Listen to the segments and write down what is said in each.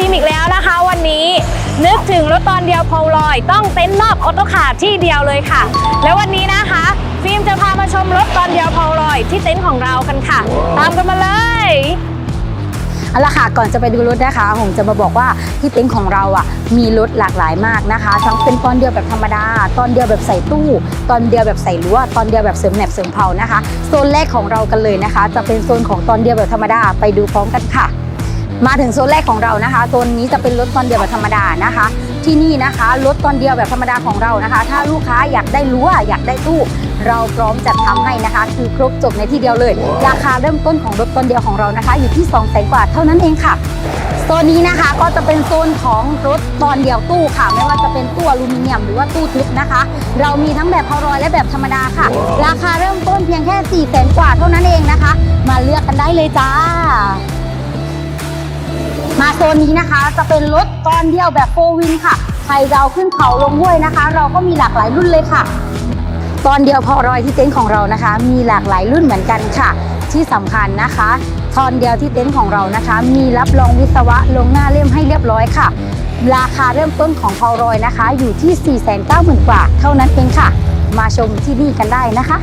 ซีมิกแล้วราคาวันนี้นึกถึงรถตอนเดียวโพลลอย ต้องเต็นท์นอกออโต้คาร์ที่เดียวเลยค่ะ แล้ววันนี้นะคะ ฟิล์มจะพามาชมรถตอนเดียวโพลลอยที่เต็นท์ของเรากันค่ะ ตามกันมาเลยเอาละค่ะก่อนจะไปดูรถนะคะผมจะมาบอกว่าที่เต็นท์ของเราอะมีรถหลากหลายมากนะคะ ทั้งเป็นตอนเดียวแบบธรรมดา ตอนเดียวแบบใส่ตู้ ตอนเดียวแบบใส่รั้วตอนเดียวแบบเสริมแหนบเสริมเพลานะคะโซนแรกของเรากันเลยนะคะ จะเป็นโซนของตอนเดียวแบบธรรมดาไปดูพร้อมกันค่ะ มาถึงโซนแรกของเรานะคะโซนนี้จะเป็นรถตอนเดียวแบบธรรมดานะคะ ที่นี่นะคะรถตอนเดียวแบบธรรมดาของเรานะคะ ถ้าลูกค้าอยากได้รั้วอยากได้ตู้เราพร้อมจัดทำให้นะคะ คือครบจบในที่เดียวเลย ราคาเริ่มต้นของรถตอนเดียวของเรานะคะ อยู่ที่ 2 0 0 0 0 0กว่าเท่านั้นเองค่ะโซนนี้นะคะก็จะเป็นโซนของรถตอนเดียวตู้ค่ะ ไม่ว่าจะเป็นตู้อลูมิเนียมหรือว่าตู้ทึบนะคะ เรามีทั้งแบบพารอยและแบบธรรมดาค่ะ ราคาเริ่มต้นเพียงแค่4 0 0 0 0 0กว่าเท่านั้นเองนะคะ มาเลือกกันได้เลยจ้า มาโซนนี้นะคะจะเป็นรถตอนเดียวแบบโฟวินค่ะ ใครจะเอาขึ้นเขาลงห้วยนะคะ เราก็มีหลากหลายรุ่นเลยค่ะ ตอนเดียวพอรอยที่เต็นท์ของเรานะคะ มีหลากหลายรุ่นเหมือนกันค่ะ ที่สำคัญนะคะตอนเดียวที่เต็นท์ของเรานะคะ มีรับรองวิศวะลงหน้าเล่มให้เรียบร้อยค่ะ ราคาเริ่มต้นของพอรอยนะคะ อยู่ที่ 490,000กว่าเท่านั้นเองค่ะ มาชมที่นี่กันได้นะคะ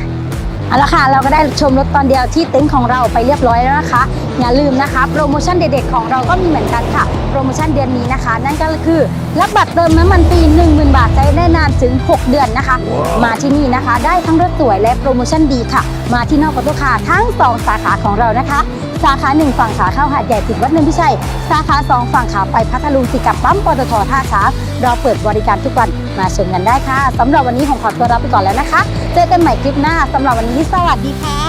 เอาละค่ะเราก็ได้ชมรถตอนเดียวที่เต็นท์ของเราไปเรียบร้อยแล้วนะคะ อย่าลืมนะคะโปรโมชั่นเด็ดๆของเราก็มีเหมือนกันค่ะ โปรโมชั่นเดือนนี้นะคะ นั่นก็คือรับบัตรเติมน้ำมันฟรี10,000 บาทใช้ได้นานถึง 6 เดือนนะคะมาที่นี่นะคะ ได้ทั้งรถสวยและโปรโมชั่นดีค่ะ มาที่นอกประตูคาทั้ง 2 สาขาของเรานะคะ สาขา 1 ฝั่งขาเข้าหาดใหญ่ติดวัดเนินพิชัย สาขา 2 ฝั่งขาไปพัทลุงติดกับปั๊มปตทท่าช้างรอเปิดบริการทุกวันมาชมกันได้ค่ะสำหรับวันนี้ผมขอตัวลาไปก่อนแล้วนะคะ เจอกันใหม่คลิปหน้าสำหรับวันนี้สวัสดีค่ะ